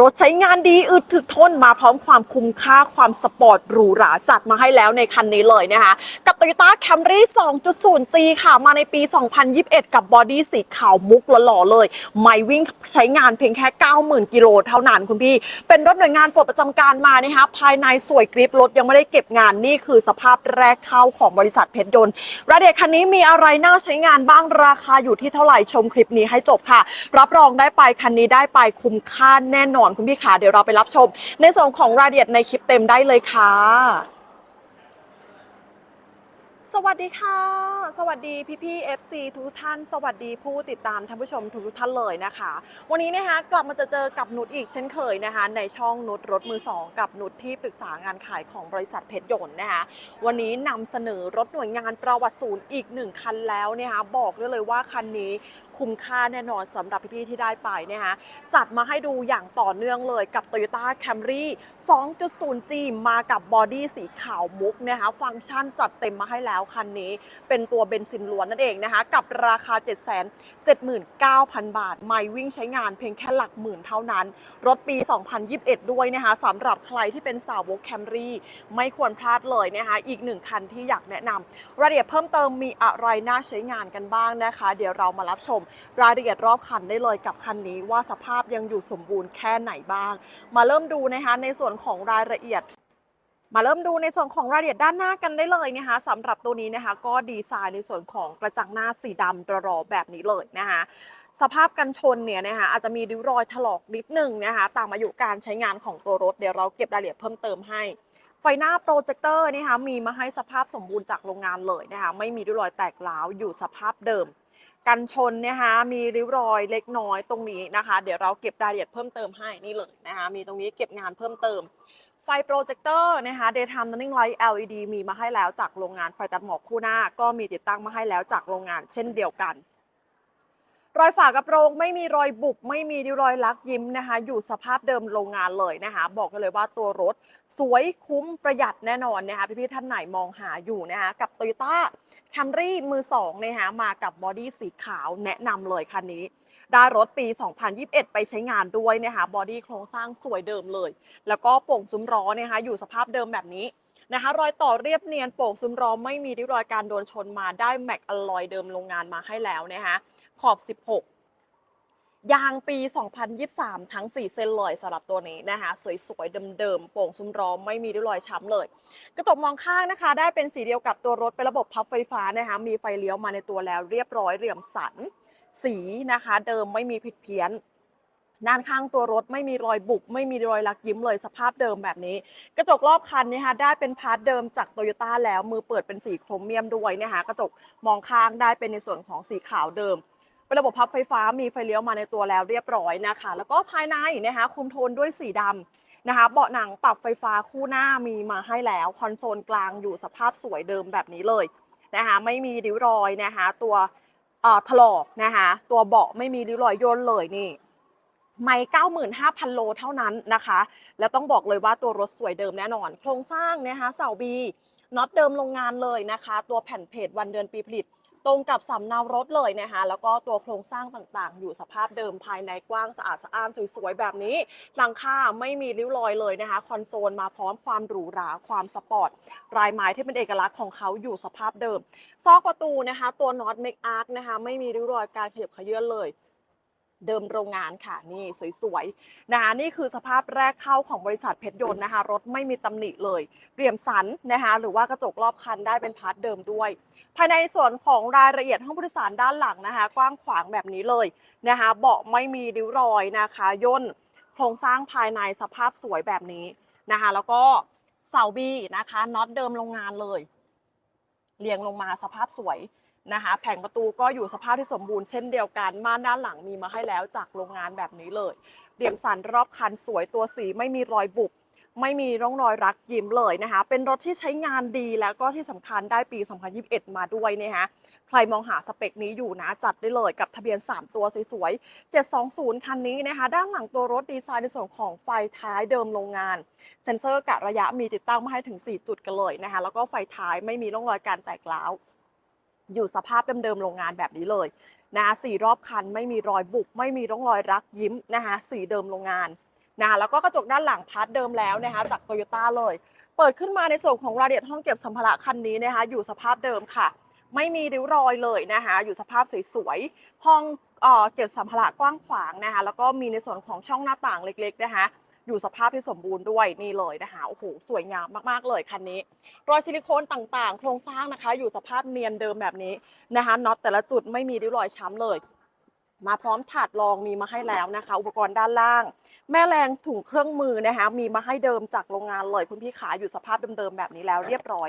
รถใช้งานดีอึดถึกทนมาพร้อมความคุ้มค่าความสปอร์ตหรูหราจัดมาให้แล้วในคันนี้เลยนะคะ กับ Toyota Camry 2.0G ค่ะมาในปี 2021 กับบอดี้สีขาวมุกหล่อๆเลย ไม่วิ่งใช้งานเพียงแค่ 90,000 กิโลเท่านั้นคุณพี่ เป็นรถหน่วยงานปลดประจำการมานะคะภายในสวยกริปรถยังไม่ได้เก็บงานนี่คือสภาพแรกเข้าของบริษัทเพชรยนต์รายละเอียคันนี้มีอะไรน่าใช้งานบ้างราคาอยู่ที่เท่าไหร่ชมคลิปนี้ให้จบค่ะ รับรองได้ไปคันนี้ได้ไปคุ้มค่าแน่นอนคุณพี่ขาเดี๋ยวเราไปรับชม ในส่วนของรายละเอียดในคลิปเต็มได้เลยค่ะ สวัสดีค่ะ สวัสดีพี่พี่ FC ทุกท่าน สวัสดีผู้ติดตามท่านผู้ชมทุกท่านเลยนะคะ วันนี้นะคะกลับมาจะเจอกับนุชอีกเช่นเคยนะคะ ในช่องนุชรถมือสองกับนุชที่ปรึกษางานขายของบริษัทเพชรยนต์นะคะวันนี้นำเสนอรถหน่วยงานประวัติศูนย์อีกหนึ่งคันแล้วนะคะบอกได้เลยว่าคันนี้คุ้มค่าแน่นอนสำหรับพี่ๆที่ได้ไปนะคะจัดมาให้ดูอย่างต่อเนื่องเลยกับ Toyota Camry 2.0G มากับบอดี้สีขาวมุกนะคะฟังก์ชันจัดเต็มมาให้แล้วแล้วคันนี้เป็นตัวเบนซินล้วนนั่นเองนะคะ กับราคา 779,000 บาท ไม่วิ่งใช้งานเพียงแค่หลักหมื่นเท่านั้น รถปี 2021 ด้วยนะคะสำหรับใครที่เป็นสาวกแคมรี่ไม่ควรพลาดเลยนะคะอีกหนึ่งคันที่อยากแนะนำรายละเอียดเพิ่มเติมมีอะไรน่าใช้งานกันบ้างนะคะ เดี๋ยวเรามารับชมรายละเอียดรอบคันได้เลยกับคันนี้ว่าสภาพยังอยู่สมบูรณ์แค่ไหนบ้าง มาเริ่มดูนะคะในส่วนของรายละเอียด มาเริ่มดูในส่วนของรายละเอียดด้านหน้ากันได้เลยนะคะสำหรับตัวนี้นะคะ ก็ดีไซน์ในส่วนของกระจังหน้าสีดำตรอแบบนี้เลยนะคะสภาพกันชนเนี่ยนะคะอาจจะมีริ้วรอยถลอกนิดนึงนะคะตามอายุการใช้งานของตัวรถเดี๋ยวเราเก็บรายละเอียดเพิ่มเติมให้ไฟหน้าโปรเจคเตอร์นะคะมีมาให้สภาพสมบูรณ์จากโรงงานเลยนะคะไม่มีริ้วรอยแตกร้าวอยู่สภาพเดิม กันชนนะคะมีริ้วรอยเล็กน้อยตรงนี้นะคะ เดี๋ยวเราเก็บรายละเอียดเพิ่มเติมให้นี่เลยนะคะมีตรงนี้เก็บงานเพิ่มเติม ไฟโปรเจคเตอร์นะคะ Daytime Running Light LED มีมาให้แล้วจากโรงงานไฟตัดหมอกคู่หน้า ก็มีติดตั้งมาให้แล้วจากโรงงานเช่นเดียวกัน รอยฝากระโปรงไม่มีรอยบุบไม่มีริ้วรอยลักยิ้มนะคะ อยู่สภาพเดิมโรงงานเลยนะคะ บอกกันเลยว่าตัวรถสวยคุ้มประหยัดแน่นอนนะคะพี่ๆท่านไหนมองหาอยู่นะคะกับ Toyota Camry มือสองนะคะมากับบอดี้สีขาวแนะนำเลยคันนี้ ได้รถปี 2021 ไปใช้งานด้วยนะคะบอดี้โครงสร้างสวยเดิมเลย แล้วก็โป่งซุ้มล้อนะคะอยู่สภาพเดิมแบบนี้นะคะรอยต่อเรียบเนียนโป่งซุ้มล้อไม่มีริ้วรอยการโดนชนมาได้แม็กอลลอยเดิมโรงงานมาให้แล้วนะคะขอบ 16 ยางปี 2023 ทั้ง 4 เส้นเลยสำหรับตัวนี้นะคะสวยๆ เดิมๆ โป่งซุ้มล้อไม่มีริ้วรอยช้ำเลย กระจกมองข้างนะคะ ได้เป็นสีเดียวกับตัวรถเป็นระบบพับไฟฟ้านะคะมีไฟเลี้ยวมาในตัวแล้วเรียบร้อยเหลี่ยมสัน สีนะคะเดิมไม่มีผิดเพี้ยนด้านข้างตัวรถไม่มีรอยบุกไม่มีรอยลักยิ้มเลยสภาพเดิมแบบนี้ กระจกรอบคันนะคะได้เป็นพาร์ทเดิมจากโตโยต้าแล้วมือเปิดเป็นสีโครเมียมด้วยนะคะกระจกมองข้างได้เป็นในส่วนของสีขาวเดิมเป็นระบบพับไฟฟ้ามีไฟเลี้ยวมาในตัวแล้วเรียบร้อยนะคะ แล้วก็ภายในนะคะคุมโทนด้วยสีดำนะคะเบาะหนังปรับไฟฟ้าคู่หน้ามีมาให้แล้วคอนโซลกลางอยู่สภาพสวยเดิมแบบนี้เลยนะคะไม่มีริ้วรอยนะคะตัว ถลอกนะคะตัวเบาะไม่มีริ้วรอยย่นเลยนี่ไม่95,000 โลเท่านั้นนะคะ แล้วต้องบอกเลยว่าตัวรถสวยเดิมแน่นอน โครงสร้างนะคะเสาบีน็อตเดิมโรงงานเลยนะคะ ตัวแผ่นเพจวันเดือนปีผลิต ตรงกับสำเนารถเลยนะคะ แล้วก็ตัวโครงสร้างต่างๆ อยู่สภาพเดิมภายในกว้างสะอาดสะอ้านสวยๆแบบนี้ หลังคาไม่มีริ้วรอยเลยนะคะ คอนโซลมาพร้อมความหรูหราความสปอร์ตลายไม้ที่เป็นเอกลักษณ์ของเขาอยู่สภาพเดิม ซอกประตูนะคะ ตัวน็อตเมกอาร์คนะคะ ไม่มีริ้วรอยการขยับขยื่นเลย เดิมโรงงานค่ะนี่สวยๆนะคะนี่คือสภาพแรกเข้าของบริษัทเพชรยนต์นะคะ รถไม่มีตำหนิเลย เรียมสันนะคะหรือว่ากระจกรอบคันได้เป็นพาร์ทเดิมด้วย ภายในส่วนของรายละเอียดห้องผู้โดยสารด้านหลังนะคะ กว้างขวางแบบนี้เลยนะคะเบาะไม่มีริ้วรอยนะคะย่นโครงสร้างภายในสภาพสวยแบบนี้นะคะ แล้วก็เสาบีนะคะน็อตเดิมโรงงานเลยเรียงลงมาสภาพสวย นะคะ แผงประตูก็อยู่สภาพที่สมบูรณ์เช่นเดียวกัน ม่านด้านหลังมีมาให้แล้วจากโรงงานแบบนี้เลยเรียมสันรอบคันสวยตัวสีไม่มีรอยบุบไม่มีร่องรอยรักยิ้มเลยนะคะ เป็นรถที่ใช้งานดีแล้วก็ที่สำคัญได้ปี 2021 มาด้วยนะคะใครมองหาสเปคนี้อยู่นะ จัดได้เลยกับทะเบียน 3 ตัวสวยๆ 720 คันนี้นะคะ ด้านหลังตัวรถดีไซน์ในส่วนของไฟท้ายเดิมโรงงาน เซ็นเซอร์กะระยะมีติดตั้งมาให้ถึง 4 จุดกันเลยนะคะ แล้วก็ไฟท้ายไม่มีร่องรอยการแตกร้าว อยู่สภาพเดิมๆโรงงานแบบนี้เลยนะคะสีรอบคันไม่มีรอยบุกไม่มีร่องรอยรักยิ้มนะคะสีเดิมโรงงานนะคะแล้วก็กระจกด้านหลังพาร์ทเดิมแล้วนะคะจากโตโยต้าเลย เปิดขึ้นมาในส่วนของรายละเอียดห้องเก็บสัมภาระคันนี้นะคะอยู่สภาพเดิมค่ะ ไม่มีริ้วรอยเลยนะคะอยู่สภาพสวยๆห้องเออเก็บสัมภาระกว้างขวางนะคะแล้วก็มีในส่วนของช่องหน้าต่างเล็กๆนะคะ อยู่สภาพที่สมบูรณ์ด้วยนี่เลยนะคะโอ้โหสวยงามมากๆเลยคันนี้ รอยซิลิโคนต่างๆ โครงสร้างนะคะ อยู่สภาพเนียนเดิมแบบนี้นะคะน็อตแต่ละจุดไม่มีริ้วรอยช้ำเลย มาพร้อมถาดรองมีมาให้แล้วนะคะ อุปกรณ์ด้านล่าง แม่แรงถุงเครื่องมือนะคะมีมาให้เดิมจากโรงงานเลย คุณพี่ขาอยู่สภาพเดิมๆแบบนี้แล้วเรียบร้อย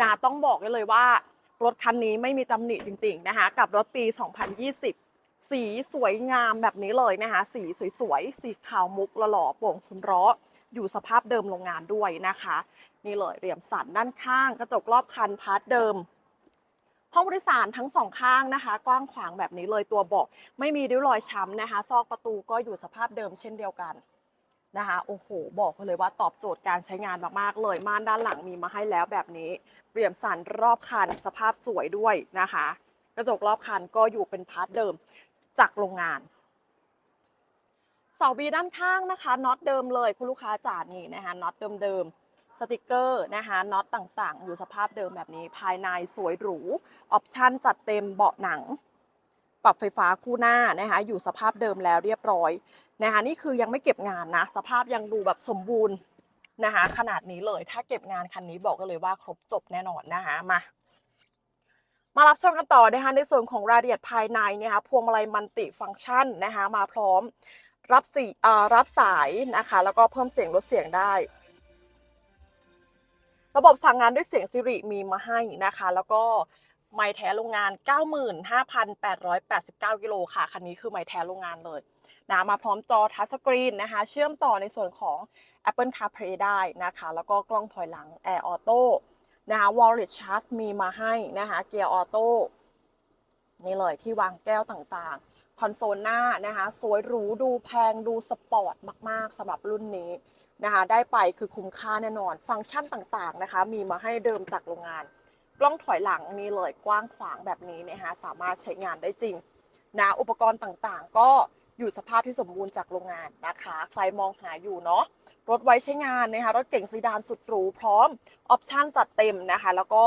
นะต้องบอกได้เลยว่ารถคันนี้ไม่มีตำหนิจริง ๆนะคะ กับรถปี 2020 สีสวยงามแบบนี้เลยนะคะ สีสวยๆ สีขาวมุกละหล่อโปร่งสุนร้ออยู่สภาพเดิมโรงงานด้วยนะคะ นี่เลยเหลี่ยมสันด้านข้าง กระจกรอบคันพาร์ทเดิม ห้องผู้โดยสารทั้งสองข้างนะคะ กว้างขวางแบบนี้เลยตัวเบาะไม่มีริ้วรอยช้ำนะคะ ซอกประตูก็อยู่สภาพเดิมเช่นเดียวกันนะคะโอ้โห บอกเลยว่าตอบโจทย์การใช้งานมากๆเลยม่านด้านหลังมีมาให้แล้วแบบนี้เปลี่ยมสันรอบคันสภาพสวยด้วยนะคะ กระจกรอบคันก็อยู่เป็นพาร์ทเดิมจากโรงงานเสาบีด้านข้างนะคะน็อตเดิมเลยคุณลูกค้าจ๋านี่นะคะน็อตเดิมๆสติกเกอร์นะคะน็อตต่างๆ อยู่สภาพเดิมแบบนี้ภายในสวยหรูออปชั่นจัดเต็มเบาะหนัง ปรับไฟฟ้าคู่หน้านะคะอยู่สภาพเดิมแล้วเรียบร้อยนะคะนี่คือยังไม่เก็บงานนะ สภาพยังดูแบบสมบูรณ์นะคะขนาดนี้เลยถ้าเก็บงานคันนี้บอกกันเลยว่าครบจบแน่นอนนะคะมา มารับชมกันต่อนะคะในส่วนของรายละเอียดภายในนะคะพวงมาลัยมัลติฟังก์ชันนะคะมาพร้อมรับสีอ่ารับสายนะคะแล้วก็เพิ่มเสียงลดเสียงได้ ระบบสั่งงานด้วยเสียงซิริมีมาให้นะคะ แล้วก็ไมค์แท้โรงงาน 95,889 กิโลค่ะ คันนี้คือไมค์แท้โรงงานเลยนะมาพร้อมจอทัชสกรีนนะคะ เชื่อมต่อในส่วนของ Apple CarPlay ได้นะคะ แล้วก็กล้องถอยหลัง Air Auto นะคะ Wallet Charge มีมาให้นะคะเกียร์ออโต้นี่เลยที่วางแก้วต่างๆ คอนโซลหน้านะคะ สวยหรูดูแพงดูสปอร์ตมากๆสำหรับรุ่นนี้นะคะ ได้ไปคือคุ้มค่าแน่นอน ฟังก์ชันต่างๆนะคะ มีมาให้เดิมจากโรงงาน กล้องถอยหลังนี่เลยกว้างขวางแบบนี้นะคะ สามารถใช้งานได้จริงนะอุปกรณ์ต่างๆ ก็อยู่สภาพที่สมบูรณ์จากโรงงานนะคะ ใครมองหาอยู่เนาะ รถไว้ใช้งานนะคะรถเก๋งซีดานสุดหรูพร้อมออปชั่นจัดเต็มนะคะ แล้วก็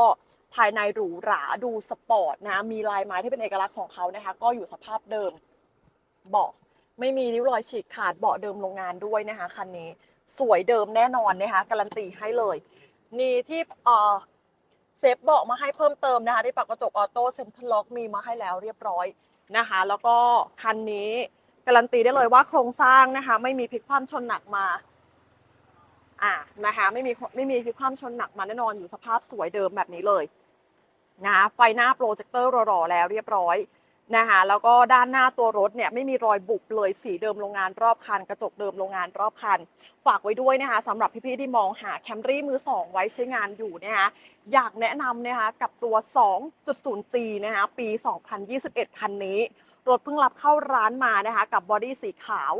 ภายในหรูหราดูสปอร์ตนะมีลายไม้ที่เป็นเอกลักษณ์ของเขานะคะ ก็อยู่สภาพเดิมเบาะไม่มีริ้วรอยฉีกขาดเบาะเดิมโรงงานด้วยนะคะคันนี้สวยเดิมแน่นอนนะคะการันตีให้เลยนี่ที่เออเซฟเบาะมาให้เพิ่มเติมนะคะที่ปรับกระจกออโต้เซ็นทรัลล็อกมีมาให้แล้วเรียบร้อยนะคะ แล้วก็คันนี้การันตีได้เลยว่าโครงสร้างนะคะ ไม่มีพลิกคว่ำชนหนักมา อะนะคะไม่มีไม่มีพิความชนหนักมาแน่นอนอยู่สภาพสวยเดิมแบบนี้เลยนะคะไฟหน้าโปรเจคเตอร์รอๆแล้วเรียบร้อย นะคะแล้วก็ด้านหน้าตัวรถเนี่ยไม่มีรอยบุบเลยสีเดิมโรงงานรอบคัน กระจกเดิมโรงงานรอบคัน ฝากไว้ด้วยนะคะสำหรับพี่ๆที่มองหาแคมรี่มือ 2 ไว้ใช้งานอยู่นะคะอยากแนะนำนะคะกับตัว 2.0G นะคะปี 2021 คันนี้ รถเพิ่งรับเข้าร้านมานะคะกับบอดี้สีขาว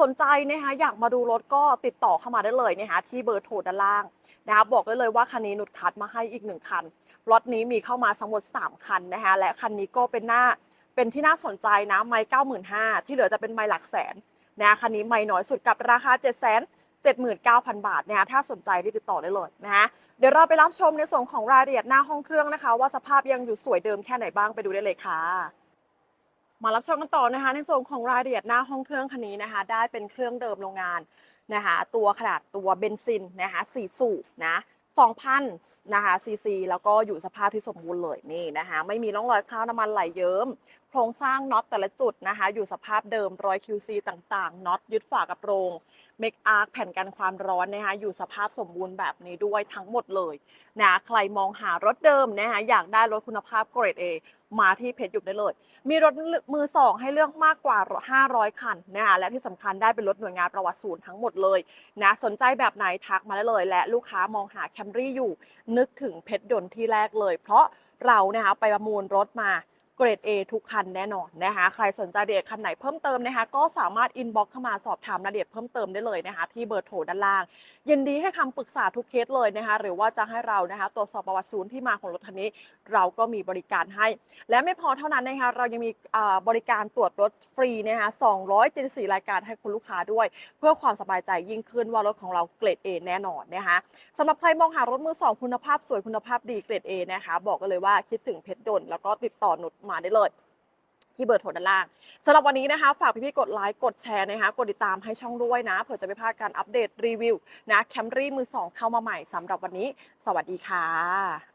สนใจนะคะอยากมาดูรถก็ติดต่อเข้ามาได้เลยนะคะที่เบอร์โทรด้านล่างนะคะบอกได้เลยว่าคันนี้นุดคัดมาให้อีกหนึ่งคันรถนี้มีเข้ามาทั้งหมด3คันนะคะและคันนี้ก็เป็นหน้า เป็นที่น่าสนใจนะไม้เก้าหมื่นห้าที่เหลือจะเป็นไม้หลักแสนนะคันนี้ไม้น้อยสุดกับราคา7 7 9 0 0 0 บาทนะคะถ้าสนใจรีบติดต่อได้เลยนะคะเดี๋ยวเราไปรับชมในส่วนของรายละเอียดหน้าห้องเครื่องนะคะ ว่าสภาพยังอยู่สวยเดิมแค่ไหนบ้างไปดูได้เลยค่ะ มารับชมกันต่อนะคะ ในส่วนของรายละเอียดหน้าห้องเครื่องคันนี้นะคะ ได้เป็นเครื่องเดิมโรงงานนะคะตัวขนาดตัวเบนซินนะคะสี่สูบนะ 2,000นะคะซีซีแล้วก็อยู่สภาพที่สมบูรณ์เลยนี่นะคะไม่มีร่องรอยคราบน้ำมันไหลเยิ้ม โครงสร้างน็อตแต่ละจุดนะคะ อยู่สภาพเดิมรอย QC ต่างๆน็อตยึดฝากระโปรง เมกอาร์คแผ่นกันความร้อนนะคะอยู่สภาพสมบูรณ์แบบนี้ด้วยทั้งหมดเลยนะใครมองหารถเดิมนะคะอยากได้รถคุณภาพเกรด A มาที่เพชรหยุดได้เลย มีรถมือสองให้เลือกมากกว่า 500 คันนะคะและที่สำคัญได้เป็นรถหน่วยงานประวัติศูนย์ทั้งหมดเลยนะสนใจแบบไหนทักมาได้เลย และลูกค้ามองหาแคมรี่อยู่ นึกถึงเพชรยนต์ที่แรกเลย เพราะเรานะคะไปประมูลรถมา เกรด A ทุกคันแน่นอนนะคะ ใครสนใจเอียดคันไหนเพิ่มเติมนะคะ ก็สามารถอินบ็อกเข้ามาสอบถามรายละเอียดเพิ่มเติมได้เลยนะคะ ที่เบอร์โทรด้านล่าง ยินดีให้คำปรึกษาทุกเคสเลยนะคะ หรือว่าจะให้เรานะคะตรวจสอบประวัติศูนย์ที่มาของรถคันนี้ เราก็มีบริการให้ และไม่พอเท่านั้นนะคะเรายังมีบริการตรวจรถฟรีนะคะ274 รายการให้คุณลูกค้าด้วย เพื่อความสบายใจยิ่งขึ้นว่ารถของเราเกรด A แน่นอนนะคะสำหรับใครมองหารถมือสองคุณภาพสวยคุณภาพดีเกรด A นะคะบอกกันเลยว่าคิดถึงเพชรดลแล้วก็ติดต่อหนุดมาได้เลยที่เบอร์โทรด้านล่างสำหรับวันนี้นะคะ ฝากพี่ๆกดไลค์กดแชร์นะคะ กดติดตามให้ช่องด้วยนะเผื่อจะไม่พลาดการอัปเดตรีวิวนะแคมรี่มือสองเข้ามาใหม่สำหรับวันนี้ สวัสดีค่ะ